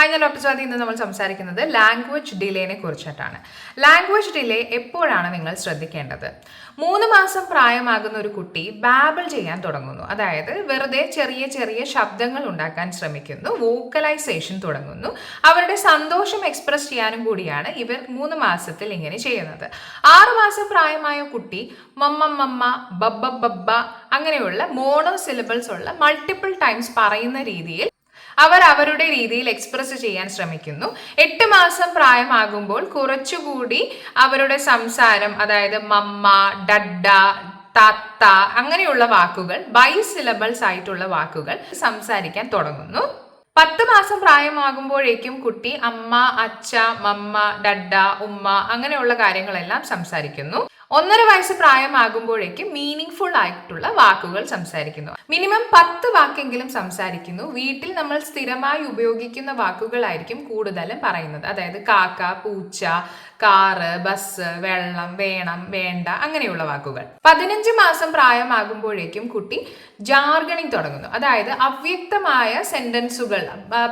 Hi ഞാൻ doctor Swathi. ഇന്ന് നമ്മൾ സംസാരിക്കുന്നത് ലാംഗ്വേജ് ഡിലേനെ കുറിച്ചിട്ടാണ്. ലാംഗ്വേജ് ഡിലേ എപ്പോഴാണ് നിങ്ങൾ ശ്രദ്ധിക്കേണ്ടത്? മൂന്ന് മാസം പ്രായമാകുന്ന ഒരു കുട്ടി ബാബിൾ ചെയ്യാൻ തുടങ്ങുന്നു. അതായത് വെറുതെ ചെറിയ ചെറിയ ശബ്ദങ്ങൾ ഉണ്ടാക്കാൻ ശ്രമിക്കുന്നു വോക്കലൈസേഷൻ തുടങ്ങുന്നു. അവരുടെ സന്തോഷം എക്സ്പ്രസ് ചെയ്യാനും കൂടിയാണ് ഇവർ മൂന്ന് മാസത്തിൽ ഇങ്ങനെ ചെയ്യുന്നത്. ആറു മാസം പ്രായമായ കുട്ടി മമ്മ മമ്മ ബബ്ബ ബബ്ബ അങ്ങനെയുള്ള മോണോ സിലബിൾസ് ഉള്ള മൾട്ടിപ്പിൾ ടൈംസ് പറയുന്ന രീതിയിൽ അവർ അവരുടെ രീതിയിൽ എക്സ്പ്രസ് ചെയ്യാൻ ശ്രമിക്കുന്നു. എട്ട് മാസം പ്രായമാകുമ്പോൾ കുറച്ചുകൂടി അവരുടെ സംസാരം അതായത് മമ്മ ഡഡ തത്ത അങ്ങനെയുള്ള വാക്കുകൾ ബൈ സിലബിൾസ് ആയിട്ടുള്ള വാക്കുകൾ സംസാരിക്കാൻ തുടങ്ങുന്നു. പത്ത് മാസം പ്രായമാകുമ്പോഴേക്കും കുട്ടി അമ്മ അച്ഛ മമ്മ ഡഡ ഉമ്മ അങ്ങനെയുള്ള കാര്യങ്ങളെല്ലാം സംസാരിക്കുന്നു. ഒന്നര വയസ്സ് പ്രായമാകുമ്പോഴേക്കും മീനിങ് ഫുൾ ആയിട്ടുള്ള വാക്കുകൾ സംസാരിക്കുന്നു. മിനിമം പത്ത് വാക്കെങ്കിലും സംസാരിക്കുന്നു. വീട്ടിൽ നമ്മൾ സ്ഥിരമായി ഉപയോഗിക്കുന്ന വാക്കുകളായിരിക്കും കൂടുതലും പറയുന്നത്. അതായത് കാക്ക പൂച്ച കാറ് ബസ് വെള്ളം വേണം വേണ്ട അങ്ങനെയുള്ള വാക്കുകൾ. പതിനഞ്ച് മാസം പ്രായമാകുമ്പോഴേക്കും കുട്ടി ജാർഗണിങ് തുടങ്ങുന്നു. അതായത് അവ്യക്തമായ സെന്റൻസുകൾ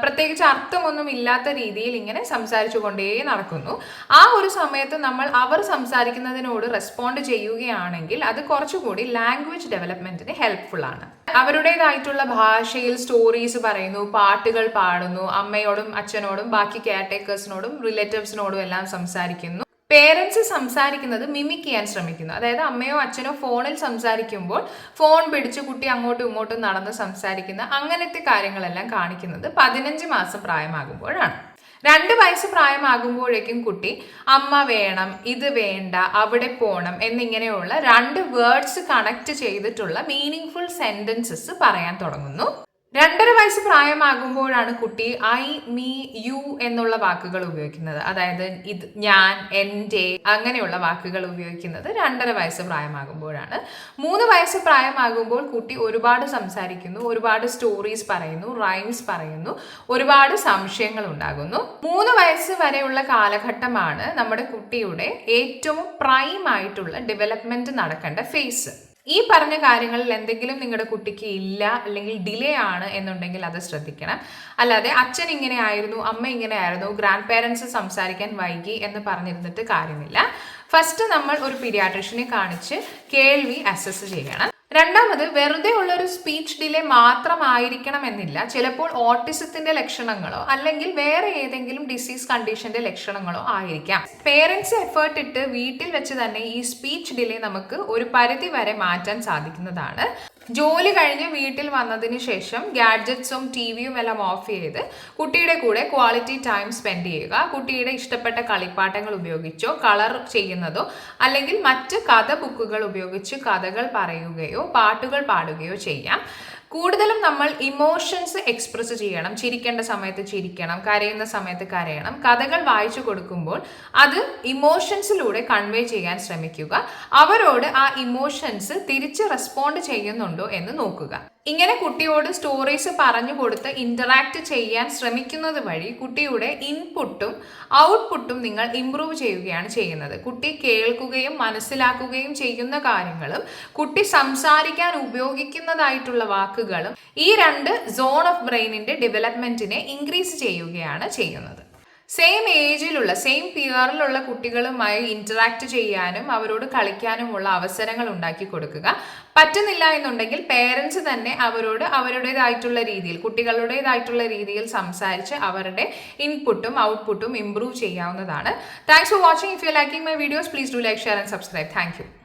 പ്രത്യേകിച്ച് അർത്ഥമൊന്നും ഇല്ലാത്ത രീതിയിൽ ഇങ്ങനെ സംസാരിച്ചു കൊണ്ടേ നടക്കുന്നു. ആ ഒരു സമയത്ത് നമ്മൾ അവർ സംസാരിക്കുന്നതിനോട് റെസ്പോണ്ട് ചെയ്യുകയാണെങ്കിൽ അത് കുറച്ചുകൂടി ലാംഗ്വേജ് ഡെവലപ്മെന്റിന് ഹെൽപ്ഫുൾ ആണ്. അവരുടേതായിട്ടുള്ള ഭാഷയിൽ സ്റ്റോറീസ് പറയുന്നു പാട്ടുകൾ പാടുന്നു അമ്മയോടും അച്ഛനോടും ബാക്കി കെയർടേക്കേഴ്സിനോടും റിലേറ്റീവ്സിനോടും എല്ലാം സംസാരിക്കുന്നു. പേരൻസ് സംസാരിക്കുന്നത് മിമിക് ചെയ്യാൻ ശ്രമിക്കുന്നു. അതായത് അമ്മയോ അച്ഛനോ ഫോണിൽ സംസാരിക്കുമ്പോൾ ഫോൺ പിടിച്ച് കുട്ടി അങ്ങോട്ടും ഇങ്ങോട്ടും നടന്ന് സംസാരിക്കുന്ന അങ്ങനത്തെ കാര്യങ്ങളെല്ലാം കാണിക്കുന്നത് പതിനഞ്ച് മാസം പ്രായമാകുമ്പോഴാണ്. രണ്ട് വയസ്സ് പ്രായമാകുമ്പോഴേക്കും കുട്ടി അമ്മ വേണം ഇത് വേണ്ട അവിടെ പോണം എന്നിങ്ങനെയുള്ള രണ്ട് വേർഡ്സ് കണക്ട് ചെയ്തിട്ടുള്ള മീനിങ് ഫുൾ സെന്റൻസസ് പറയാൻ തുടങ്ങുന്നു. രണ്ടര വയസ്സ് പ്രായമാകുമ്പോഴാണ് കുട്ടി ഐ മീ യു എന്നുള്ള വാക്കുകൾ ഉപയോഗിക്കുന്നത്. അതായത് ഇത് ഞാൻ എന്റെ അങ്ങനെയുള്ള വാക്കുകൾ ഉപയോഗിക്കുന്നത് രണ്ടര വയസ്സ് പ്രായമാകുമ്പോഴാണ്. മൂന്ന് വയസ്സ് പ്രായമാകുമ്പോൾ കുട്ടി ഒരുപാട് സംസാരിക്കുന്നു ഒരുപാട് സ്റ്റോറീസ് പറയുന്നു റൈംസ് പറയുന്നു ഒരുപാട് സംശയങ്ങൾ ഉണ്ടാകുന്നു. മൂന്ന് വയസ്സ് വരെയുള്ള കാലഘട്ടമാണ് നമ്മുടെ കുട്ടിയുടെ ഏറ്റവും പ്രൈം ആയിട്ടുള്ള ഡെവലപ്മെന്റ് നടക്കേണ്ട ഫേസ് ഈ പറഞ്ഞ കാര്യങ്ങളിൽ എന്തെങ്കിലും നിങ്ങളുടെ കുട്ടിക്ക് ഇല്ല അല്ലെങ്കിൽ ഡിലേ ആണ് എന്നുണ്ടെങ്കിൽ അത് ശ്രദ്ധിക്കണം. അല്ലാതെ അച്ഛൻ ഇങ്ങനെ ആയിരുന്നു അമ്മ ഇങ്ങനെ ആയിരുന്നു ഗ്രാൻഡ് പേരൻസ് സംസാരിക്കാൻ വൈകി എന്ന് പറഞ്ഞിരുന്നിട്ട് കാര്യമില്ല. ഫസ്റ്റ് നമ്മൾ ഒരു പീഡിയാട്രിഷ്യനെ കാണിച്ച് കേൾവി അസസ് ചെയ്യണം. രണ്ടാമത് വെറുതെ ഉള്ള ഒരു സ്പീച്ച് ഡിലേ മാത്രമായിരിക്കണം എന്നില്ല ചിലപ്പോൾ ഓട്ടിസത്തിന്റെ ലക്ഷണങ്ങളോ അല്ലെങ്കിൽ വേറെ ഏതെങ്കിലും ഡിസീസ് കണ്ടീഷന്റെ ലക്ഷണങ്ങളോ ആയിരിക്കാം. പേരൻസ് എഫേർട്ട് ഇട്ട് വീട്ടിൽ വെച്ച് തന്നെ ഈ സ്പീച്ച് ഡിലേ നമുക്ക് ഒരു പരിധി വരെ മാറ്റാൻ സാധിക്കുന്നതാണ്. ജോലി കഴിഞ്ഞ് വീട്ടിൽ വന്നതിന് ശേഷം ഗാഡ്ജറ്റ്സും ടി വിയും എല്ലാം ഓഫ് ചെയ്ത് കുട്ടിയുടെ കൂടെ ക്വാളിറ്റി ടൈം സ്പെൻഡ് ചെയ്യുക. കുട്ടിയുടെ ഇഷ്ടപ്പെട്ട കളിപ്പാട്ടങ്ങൾ ഉപയോഗിച്ചോ കളർ ചെയ്യുന്നതോ അല്ലെങ്കിൽ മറ്റ് കഥ ബുക്കുകൾ ഉപയോഗിച്ച് കഥകൾ പറയുകയോ പാട്ടുകൾ പാടുകയോ ചെയ്യാം. കൂടുതലും നമ്മൾ ഇമോഷൻസ് എക്സ്പ്രസ് ചെയ്യണം. ചിരിക്കേണ്ട സമയത്ത് ചിരിക്കണം. കരയുന്ന സമയത്ത് കരയണം. കഥകൾ വായിച്ചു കൊടുക്കുമ്പോൾ അത് ഇമോഷൻസിലൂടെ കൺവേ ചെയ്യാൻ ശ്രമിക്കുക. അവരോട് ആ ഇമോഷൻസ് തിരിച്ച് റെസ്പോണ്ട് ചെയ്യുന്നുണ്ടോ എന്ന് നോക്കുക. ഇങ്ങനെ കുട്ടിയോട് സ്റ്റോറീസ് പറഞ്ഞു കൊടുത്ത് ഇന്ററാക്ട് ചെയ്യാൻ ശ്രമിക്കുന്നത് വഴി കുട്ടിയുടെ ഇൻപുട്ടും ഔട്ട്പുട്ടും നിങ്ങൾ ഇമ്പ്രൂവ് ചെയ്യുകയാണ് ചെയ്യുന്നത്. കുട്ടി കേൾക്കുകയും മനസ്സിലാക്കുകയും ചെയ്യുന്ന കാര്യങ്ങളും കുട്ടി സംസാരിക്കാൻ ഉപയോഗിക്കുന്നതായിട്ടുള്ള വാക്കുകളും ഈ രണ്ട് സോൺ ഓഫ് ബ്രെയിനിന്റെ ഡെവലപ്മെന്റിനെ ഇൻക്രീസ് ചെയ്യുകയാണ് ചെയ്യുന്നത്. സെയിം ഏജിലുള്ള സെയിം പിയറിലുള്ള കുട്ടികളുമായി ഇന്ററാക്ട് ചെയ്യാനും അവരോട് കളിക്കാനുമുള്ള അവസരങ്ങൾ ഉണ്ടാക്കി കൊടുക്കുക. പറ്റുന്നില്ല എന്നുണ്ടെങ്കിൽ പേരൻസ് തന്നെ അവരോട് അവരുടേതായിട്ടുള്ള രീതിയിൽ കുട്ടികളുടേതായിട്ടുള്ള രീതിയിൽ സംസാരിച്ച് അവരുടെ ഇൻപുട്ടും ഔട്ട്പുട്ടും ഇംപ്രൂവ് ചെയ്യാവുന്നതാണ്. Thanks for watching if you liking my videos please do like share and subscribe thank